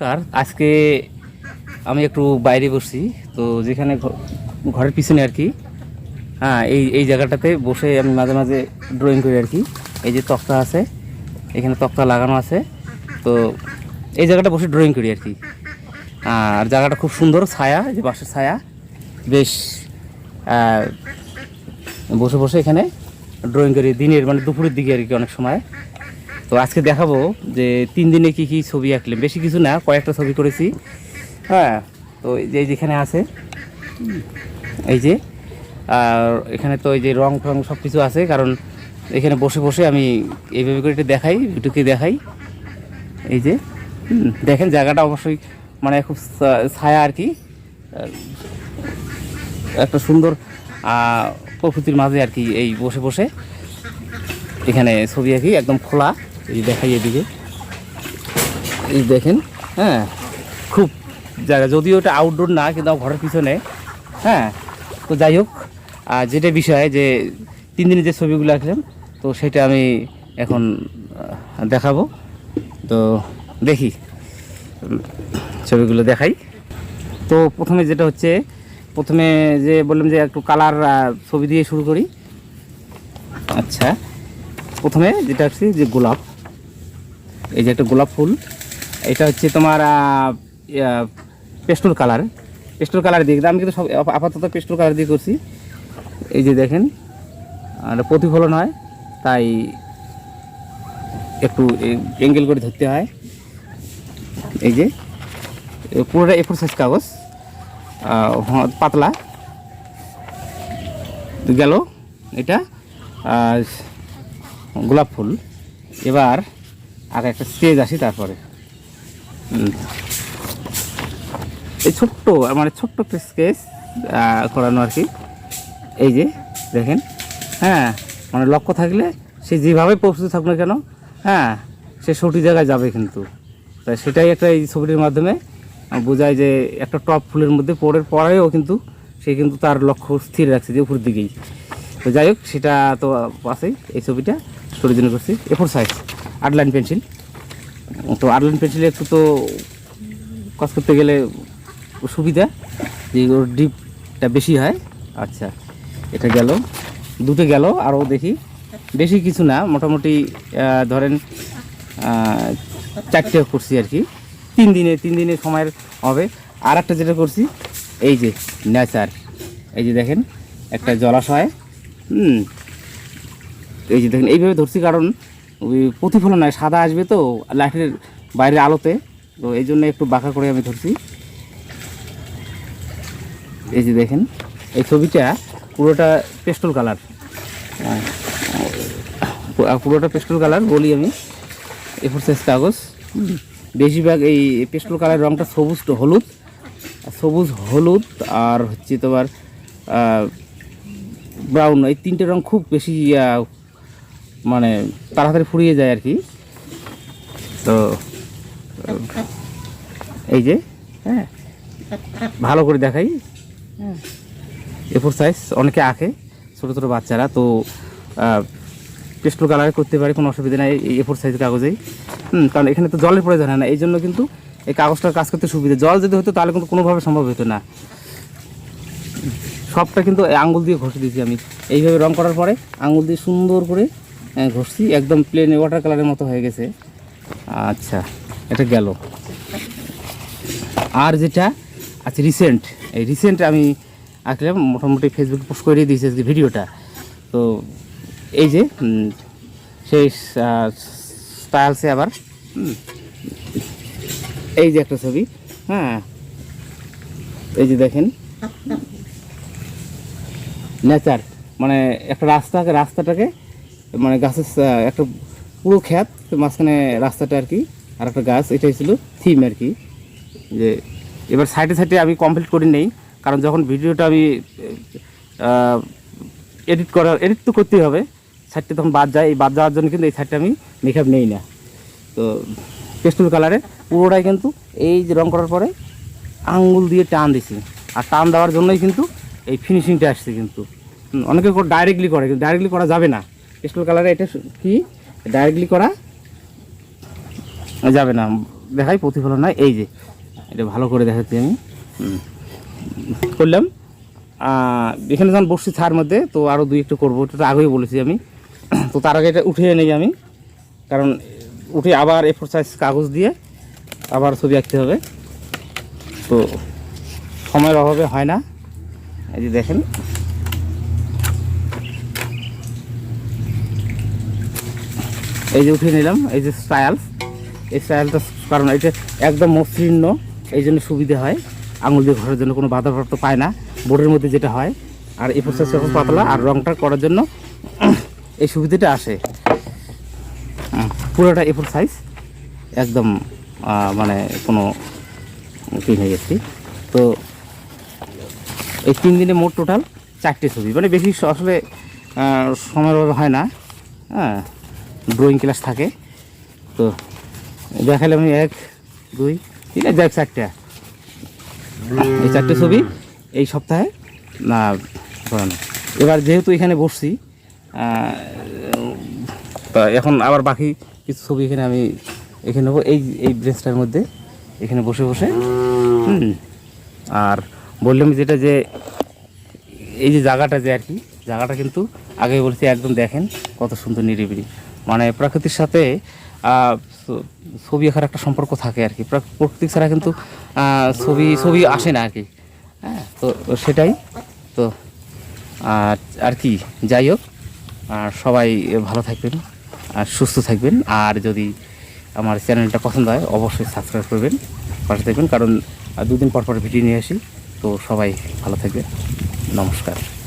নমস্কার আজকে আমি একটু বাইরে বসছি, তো যেখানে ঘরের পিছনে আর কি। হ্যাঁ এই এই জায়গাটাতে বসে আমি মাঝে মাঝে ড্রয়িং করি আর কি। এই যে তক্তা আছে, এখানে তক্তা লাগানো আছে। তো এই জায়গাটা বসে ড্রয়িং করি আর কি। আর জায়গাটা খুব সুন্দর, ছায়া যে বাসের ছায়া। বেশ বসে বসে এখানে ড্রয়িং করি দিনের মানে দুপুরের দিকে আর কি অনেক সময়। তো আজকে দেখাবো যে তিন দিনে কি কি ছবি আঁকলাম বেশি কিছু না, কয়েকটা ছবি করেছি। হ্যাঁ তো এই যে যেখানে আছে, এই যে, আর এখানে তো এই যে রং ফং সব কিছু আছে, কারণ এখানে বসে বসে আমি এইভাবে করে একটু দেখাই ভিডিওকে দেখাই। এই যে দেখেন জায়গাটা অবশ্যই মানে খুব ছায়া আর কি। একটা সুন্দর প্রকৃতির মাঝে আর কি এই বসে বসে এখানে ছবি আঁকি, একদম খোলা। এই দেখাই এদিকে। এই দেখেন হ্যাঁ খুব জায়গা। যদিও এটা আউটডোর না, কিন্তু ঘরের পিছনে হ্যাঁ তো যাই হোক, আর যেটা বিষয়, যে তিন দিনের যে ছবিগুলো আঁকলাম, তো সেটা আমি এখন দেখাবো। তো দেখি, ছবিগুলো দেখাই। তো প্রথমে যেটা হচ্ছে, প্রথমে যে বললাম যে একটু কালার ছবি দিয়ে শুরু করি। আচ্ছা প্রথমে যেটা হচ্ছে যে গোলাপ। এই যে একটা গোলাপ ফুল, এটা হচ্ছে তোমার পেস্টল কালার। পেস্টল কালার দিয়ে, আমি কিন্তু সব আপাতত পেস্টল কালার দিয়ে করছি। এই যে দেখেন, আর প্রতিফলন হয়, তাই একটু অ্যাঙ্গেল করে ধরতে হয়। এই যে পুরোটা এফোর সাইজ কাগজ পাতলা। গেল এটা গোলাপ ফুল। এবার আর একটা স্টেজ আসি তারপরে। এই ছোট্ট মানে ছোট্ট একটা স্কেচ করানো আর কি। এই যে দেখেন। হ্যাঁ মানে লক্ষ্য থাকলে সে যেভাবে প্রস্তুত থাকুক না কেন হ্যাঁ সে সঠিক জায়গায় যাবে কিন্তু। তাই সেটাই একটা এই ছবিটির মাধ্যমে বোঝায় যে একটা টপ ফুলের মধ্যে পড়ে পরেও কিন্তু সে কিন্তু তার লক্ষ্য স্থির রাখছে যে উপর দিকেই। তো যাই হোক সেটা তো আছেই এই ছবিটা। স্টোরির জন্য করছি। এফোর সাইজ আট লাইন পেন্সিল তো আট লাইন পেন্সিলে একটু তো কাজ করতে গেলে সুবিধা, যে ওর ডিপটা বেশি হয়। আচ্ছা এটা গেল। দুটো গেল, আরও দেখি। বেশি কিছু না, মোটামুটি ধরেন চারটে করছি আর কি। তিন দিনে তিন দিনে সময়ের হবে। আর একটা যেটা করছি, এই যে, নেচার। এই যে দেখেন, একটা জলাশয়। হুম, এই যে দেখেন, এইভাবে ধরছি কারণ ওই প্রতিফলন নয় সাদা আসবে তো লাইটের বাইরের আলোতে। তো এই জন্য একটু বাঁকা করে আমি ধরছি। এই যে দেখেন, এই ছবিটা পুরোটা পেস্টল কালার। পুরোটা পেস্টল কালার বলি আমি। এফোর সাইজ কাগজ। বেশিরভাগ এই পেস্টল কালার রঙটা সবুজ হলুদ। সবুজ, হলুদ আর হচ্ছে তোমার ব্রাউন। এই তিনটে রং খুব বেশি মানে তাড়াতাড়ি ফুরিয়ে যায় আর কি। তো, এই যে হ্যাঁ ভালো করে দেখাই। এফোর সাইজ অনেকে আঁকে, ছোটো ছোটো বাচ্চারা, তো পেস্টল কালারে করতে পারে, কোনো অসুবিধা নেই এই এফোর সাইজ কাগজেই। হুম, কারণ এখানে তো জলের প্রয়োজন হয় না, এই জন্য কিন্তু এই কাগজটার কাজ করতে সুবিধা। জল যদি হতো তাহলে কিন্তু কোনোভাবে সম্ভব হতো না। সবটা কিন্তু আঙুল দিয়ে ঘষে দিয়েছি আমি। এইভাবে রং করার পরে আঙুল দিয়ে সুন্দর করে ঘষছি একদম প্লেন ওয়াটার কালারের মতো হয়ে গেছে। আচ্ছা এটা গেল। আর যেটা আচ্ছা রিসেন্ট এই রিসেন্ট আমি আঁকলাম মোটামুটি ফেসবুকে পোস্ট করে দিয়েছি আজকে ভিডিওটা। তো এই যে সেই স্টাইলসে আবার এই যে একটা ছবি হ্যাঁ। এই যে দেখেন। নেচার মানে একটা রাস্তা রাস্তাটাকে মানে গাছের একটা পুরো খ্যাত মাঝখানে রাস্তাটা আর কি আর একটা গাছ, এটাই ছিল থিম আর কি। যে এবার সাইডে সাইডে আমি কমপ্লিট করি নেই, কারণ যখন ভিডিওটা আমি এডিট করার এডিট তো করতেই হবে সাইডটা তখন বাদ যায় এই বাদ যাওয়ার জন্য কিন্তু এই সাইডটা আমি মেকআপ নেই না। তো পেস্টুল কালারে পুরোটাই কিন্তু এই যে রং করার পরে আঙ্গুল দিয়ে টান দিছি। আর টান দেওয়ার জন্যই কিন্তু এই ফিনিশিংটা আসছে কিন্তু। অনেকে ডাইরেক্টলি করে, কিন্তু ডাইরেক্টলি করা যাবে না। পেস্টুল কালারে এটা কি? ডাইরেক্টলি করা? যাবে না, দেখাই প্রতিফলন হয় এই যে, এটা ভালো করে দেখাচ্ছি আমি। করলাম। এখানে যখন বসছি ছার মধ্যে, তো আরও দুই একটু করব, এটা আগেই বলেছি আমি। তো তার আগে এটা উঠিয়ে নেই আমি, কারণ উঠে আবার এ ফোর সাইজ কাগজ দিয়ে আবার ছবি আঁকতে হবে। তো সময়ের অভাবে হয় না। এই যে দেখেন এই যে উঠিয়ে নিলাম, এই যে স্টাইল এই স্টাইলটা কারণ এটা একদম মসৃণ, এই জন্য সুবিধে হয়। আঙুল দিয়ে ঘরের জন্য কোনো বাধা প্রাপ্ত পায় না, বোর্ডের মধ্যে যেটা হয়। আর এই প্রসেস যখন পাতলা আর রংটা করার জন্য এই সুবিধাটা আসে। পুরোটা এ সাইজ একদম মানে কোনো কি হয়ে গেছি তো এই তিন দিনে মোট টোটাল চারটে ছবি। মানে বেশি আসলে সময়ের হয় না। হ্যাঁ। ড্রয়িং ক্লাস থাকে। তো দেখালে আমি এক, দুই তিন আর যাক চারটা। এই চারটে ছবি এই সপ্তাহে না করানো এবার যেহেতু এখানে বসছি তা এখন আবার বাকি কিছু ছবি এখানে আমি, এখানে নেব। এই এই ব্রেঞ্চটার মধ্যে এখানে বসে বসে আর বললাম যেটা যে, এই যে জায়গাটা যে আর কি, জায়গাটা কিন্তু আগে বলছি একদম দেখেন কত সুন্দর নিরিবিলি। মানে প্রকৃতির সাথে ছবি আঁকার একটা সম্পর্ক থাকে আর কি। প্রাক- প্রকৃতি ছাড়া কিন্তু ছবি ছবি আসে না আর কি। হ্যাঁ তো সেটাই, তো, আর কি, যাই হোক, আর সবাই ভালো থাকবেন, আর সুস্থ থাকবেন, আর যদি আমার চ্যানেলটা পছন্দ হয়, অবশ্যই সাবস্ক্রাইব করবেন, পাশে থাকবেন, কারণ দুদিন পর পর ভিডিও নিয়ে আসি, তো সবাই ভালো থাকবেন, নমস্কার।